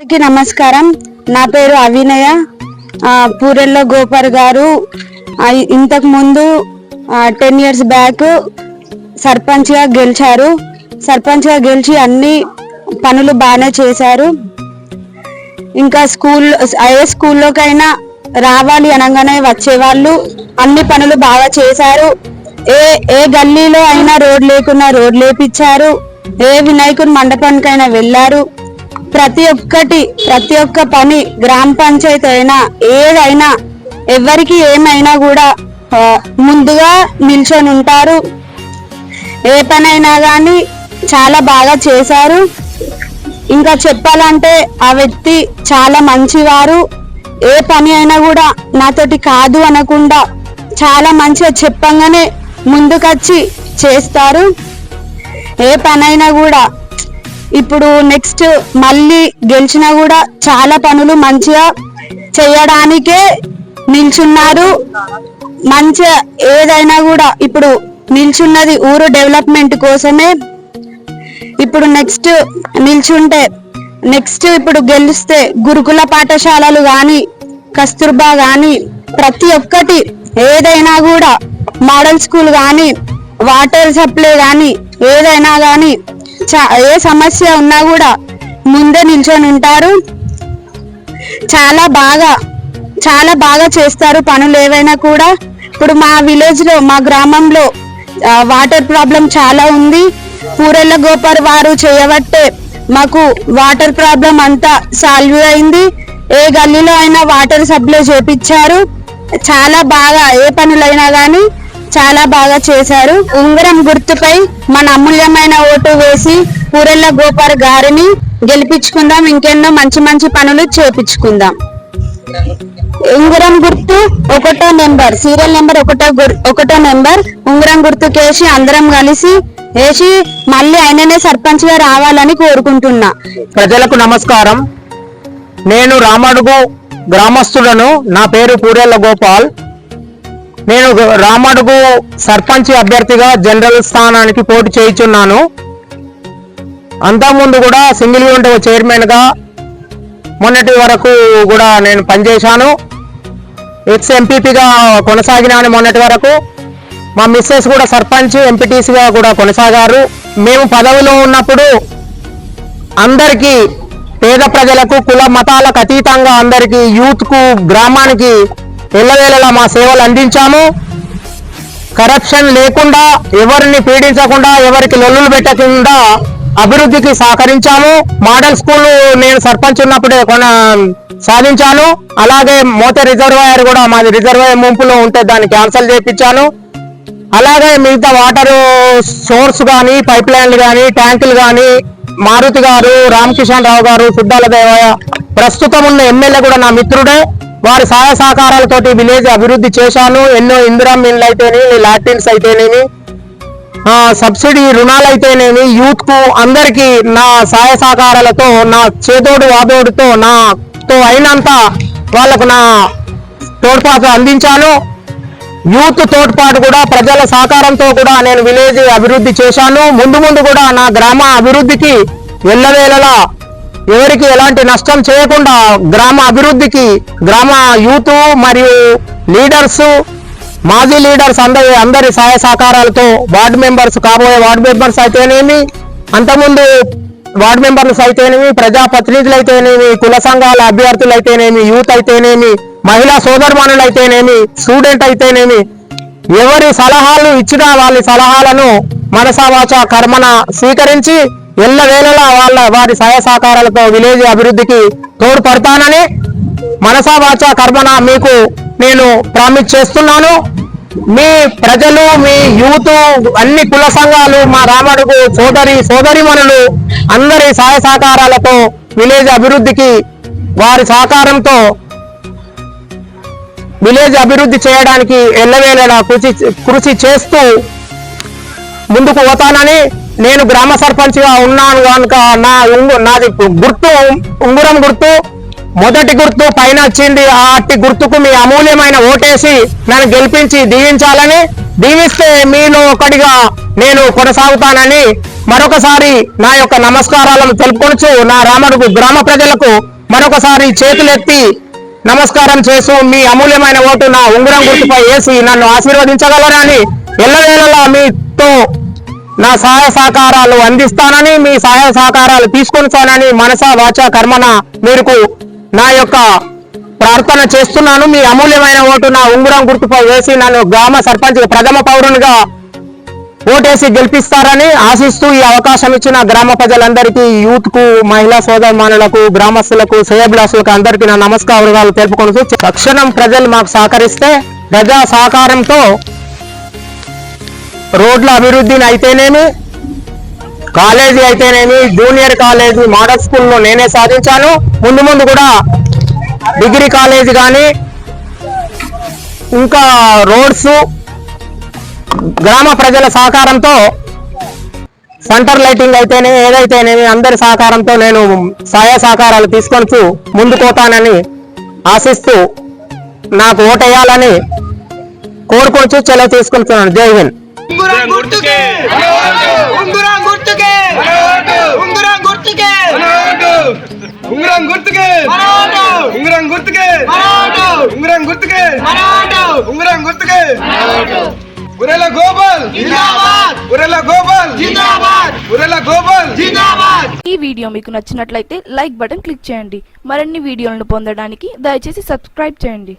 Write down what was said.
అందరికీ నమస్కారం. నా పేరు అవినయ పూరెల్లో గోపర్ గారు. ఇంతకు ముందు టెన్ ఇయర్స్ బ్యాక్ సర్పంచ్గా గెలిచారు. సర్పంచ్గా గెలిచి అన్ని పనులు బాగానే చేశారు. ఇంకా స్కూల్ ఏ స్కూల్లోకైనా రావాలి అనగానే వచ్చేవాళ్ళు. అన్ని పనులు బాగా చేశారు. ఏ ఏ గల్లీలో అయినా రోడ్ లేకున్నా రోడ్ లేపించారు ఏ వినాయకుని మండపానికైనా వెళ్ళారు. ప్రతి ఒక్కటి ప్రతి ఒక్క పని గ్రామ పంచాయతీ అయినా ఏదైనా ఎవరికి ఏమైనా కూడా ముందుగా నిల్చొని ఉంటారు. ఏ పనైనా కానీ చాలా బాగా చేశారు. ఇంకా చెప్పాలంటే ఆ వ్యక్తి చాలా మంచివారు. ఏ పని అయినా కూడా నాతోటి కాదు అనకుండా చాలా మంచిగా చెప్పంగానే ముందుకొచ్చి చేస్తారు. ఏ పనైనా కూడా ఇప్పుడు నెక్స్ట్ మళ్ళీ గెలిచినా కూడా చాలా పనులు మంచిగా చేయడానికే నిల్చున్నారు. మంచిగా ఏదైనా కూడా ఇప్పుడు నిల్చున్నది ఊరు డెవలప్మెంట్ కోసమే. ఇప్పుడు నెక్స్ట్ నిల్చుంటే నెక్స్ట్ ఇప్పుడు గెలిస్తే గురుకుల పాఠశాలలు కానీ కస్తూర్బా కానీ ప్రతి ఒక్కటి ఏదైనా కూడా మోడల్ స్కూల్ కానీ వాటర్ సప్లై కానీ ఏదైనా కానీ ఏ సమస్య ఉన్నా కూడా ముందే నిల్చొని ఉంటారు. చాలా బాగా చాలా బాగా చేస్తారు పనులు ఏవైనా కూడా. ఇప్పుడు మా విలేజ్లో మా గ్రామంలో వాటర్ ప్రాబ్లం చాలా ఉంది. పూరెళ్ళ గోపర్ వారు చేయబట్టే మాకు వాటర్ ప్రాబ్లం అంతా సాల్వ్ అయింది. ఏ గల్లీలో అయినా వాటర్ సప్లై చేపించారు చాలా బాగా ఏ పనులైనా కానీ చాలా బాగా చేశారు. ఉంగరం గుర్తుపై మన అమూల్యమైన ఓటు వేసి పూరెళ్ళ గోపాల్ గారిని గెలిపించుకుందాం. ఇంకెన్నో మంచి మంచి పనులు చేపించుకుందాం. ఉంగరం గుర్తు ఒకటో నెంబర్ సీరియల్ నెంబర్ ఒకటో ఒకటో నెంబర్. ఉంగరం గుర్తుకేసి అందరం కలిసి వేసి మళ్ళీ ఆయననే సర్పంచ్గా రావాలని కోరుకుంటున్నా. ప్రజలకు నమస్కారం. నేను రామడుగు గ్రామస్తులను నా పేరు పూరెళ్ళ గోపాల్. నేను రామడుగు సర్పంచ్ అభ్యర్థిగా జనరల్ స్థానానికి పోటీ చేయుచున్నాను. అంతకుముందు కూడా సింగిల్ యూనిట్ చైర్మన్గా మొన్నటి వరకు కూడా నేను పనిచేశాను. ఎక్స్ ఎంపీపీగా కొనసాగినాను మొన్నటి వరకు. మా మిస్సెస్ కూడా సర్పంచ్ ఎంపీటీసీగా కూడా కొనసాగారు. మేము పదవిలో ఉన్నప్పుడు అందరికీ పేద ప్రజలకు కుల మతాలకు అతీతంగా అందరికీ యూత్కు గ్రామానికి ఎల్లవేళలా మా సేవలు అందించాము. కరప్షన్ లేకుండా ఎవరిని పీడించకుండా ఎవరికి లొల్లులు పెట్టకుండా అభివృద్ధికి సహకరించాము. మోడల్ స్కూల్ నేను సర్పంచ్ ఉన్నప్పుడే కొన సాధించాను. అలాగే మోత రిజర్వాయర్ కూడా మాది రిజర్వాయర్ ముంపులో ఉంటే దాన్ని క్యాన్సిల్ చేయించాను అలాగే మిగతా వాటర్ సోర్స్ కానీ పైప్ లైన్లు కానీ ట్యాంకులు కానీ మారుతి గారు రామకిషన్ రావు గారు సుద్దాల దేవయ్య ప్రస్తుతం ఉన్న ఎమ్మెల్యే కూడా నా మిత్రుడే. వారి సహాయ సహకారాలతోటి విలేజ్ అభివృద్ధి చేశాను. ఎన్నో ఇందిరా మిల్లు అయితేనేమి లాట్రిన్స్ అయితేనేమి సబ్సిడీ రుణాలు అయితేనేమి యూత్కు అందరికి నా సహాయ సహకారాలతో నా చేదోడు వాదోడుతో నాతో అయినంత వాళ్ళకు నా తోడ్పాటు అందించాను. యూత్ తోడ్పాటు కూడా ప్రజల సహకారంతో కూడా నేను విలేజ్ అభివృద్ధి చేశాను. ముందు ముందు కూడా నా గ్రామ అభివృద్ధికి వెళ్ళవేళలా ఎవరికి ఎలాంటి నష్టం చేయకుండా గ్రామ అభివృద్ధికి గ్రామ యూత్ మరియు లీడర్స్ మాజీ లీడర్స్ అందరి అందరి సహాయ సహకారాలతో వార్డు మెంబర్స్ కాబోయే వార్డు మెంబర్స్ అయితేనేమి అంతకుముందు వార్డు మెంబర్స్ అయితేనేమి ప్రజాప్రతినిధులు అయితేనేమి కుల సంఘాల అభ్యర్థులు అయితేనేమి యూత్ అయితేనేమి మహిళా సోదరుమణులు అయితేనేమి స్టూడెంట్ అయితేనేమి ఎవరి సలహాలు ఇచ్చినా వాళ్ళ సలహాలను మనసావాచ కర్మన స్వీకరించి ఎల్లవేళలా వాళ్ళ వారి సహాయ సహకారాలతో విలేజ్ అభివృద్ధికి తోడ్పడతానని మనసా వాచ కర్మన మీకు నేను ప్రామిస్ చేస్తున్నాను. మీ ప్రజలు మీ యూత్ అన్ని కుల సంఘాలు మా రామడుగు సోదరి సోదరిమణులు అందరి సహాయ సహకారాలతో విలేజ్ అభివృద్ధికి వారి సహకారంతో విలేజ్ అభివృద్ధి చేయడానికి ఎల్లవేళలా కృషి కృషి చేస్తూ ముందుకు పోతానని నేను గ్రామ సర్పంచ్గా ఉన్నాను కనుక నా నాది గుర్తు ఉంగురం గుర్తు మొదటి గుర్తు పైన వచ్చింది. ఆ అట్టి గుర్తుకు మీ అమూల్యమైన ఓటేసి నన్ను గెలిపించి దీవించాలని దీవిస్తే మీలో ఒకటిగా నేను కొనసాగుతానని మరొకసారి నా యొక్క నమస్కారాలను తెలుపుకొనచ్చు నా రామడుగు గ్రామ ప్రజలకు మరొకసారి చేతులెత్తి నమస్కారం చేస్తూ మీ అమూల్యమైన ఓటు నా ఉంగరం గుర్తుపై వేసి నన్ను ఆశీర్వదించగలరని ఎల్లవేళలా మీతో నా సహాయ సహకారాలు అందిస్తానని మీ సహాయ సహకారాలు తీసుకొనిస్తానని మనస వాచ కర్మన మేరకు నా యొక్క ప్రార్థన చేస్తున్నాను. మీ అమూల్యమైన ఓటు నా ఉంగరం గుర్తుపై వేసి నన్ను గ్రామ సర్పంచ్ ప్రథమ పౌరునిగా ఓటేసి గెలిపిస్తారని ఆశిస్తూ ఈ అవకాశం ఇచ్చిన గ్రామ ప్రజలందరికీ యూత్కు మహిళా సోదరమానులకు గ్రామస్తులకు శ్రేయభిలాసులకు అందరికీ నా నమస్కారాలు తెలుపుకుంటూ తక్షణం ప్రజలు మాకు సహకరిస్తే ప్రజా సహకారంతో రోడ్ల అభివృద్ధిని అయితేనేమి కాలేజీ అయితేనేమి జూనియర్ కాలేజీ మోడల్ స్కూల్లో నేనే సాధించాను. ముందు ముందు కూడా డిగ్రీ కాలేజీ కానీ ఇంకా రోడ్స్ గ్రామ ప్రజల సహకారంతో సెంటర్ లైటింగ్ అయితేనే ఏదైతేనేమి అందరి సహకారంతో నేను సహాయ సహకారాలు తీసుకొచ్చు ముందుకోతానని ఆశిస్తూ నాకు ఓటేయాలని కోరుకొనిచు చెలవు తీసుకుంటున్నాను జై హింద్. గుర్తుకే. ఉంగురం గుర్తుకే. ఉంగురం గుర్తుకే. ఉంగరం గుర్తుకే. ఉంగరం గుర్తుకే. ఉంగరం గుర్తుకే. ఉంగరం గుర్తుకే. ఉరెల గోపాల్. జిందాబాద్. ఉరెల గోపాల్. జిందాబాద్. ఉరెల గోపాల్. జిందాబాద్. ఈ వీడియో మీకు నచ్చినట్లయితే లైక్ బటన్ క్లిక్ చేయండి. మరిన్ని వీడియోలను పొందడానికి దయచేసి సబ్స్క్రైబ్ చేయండి.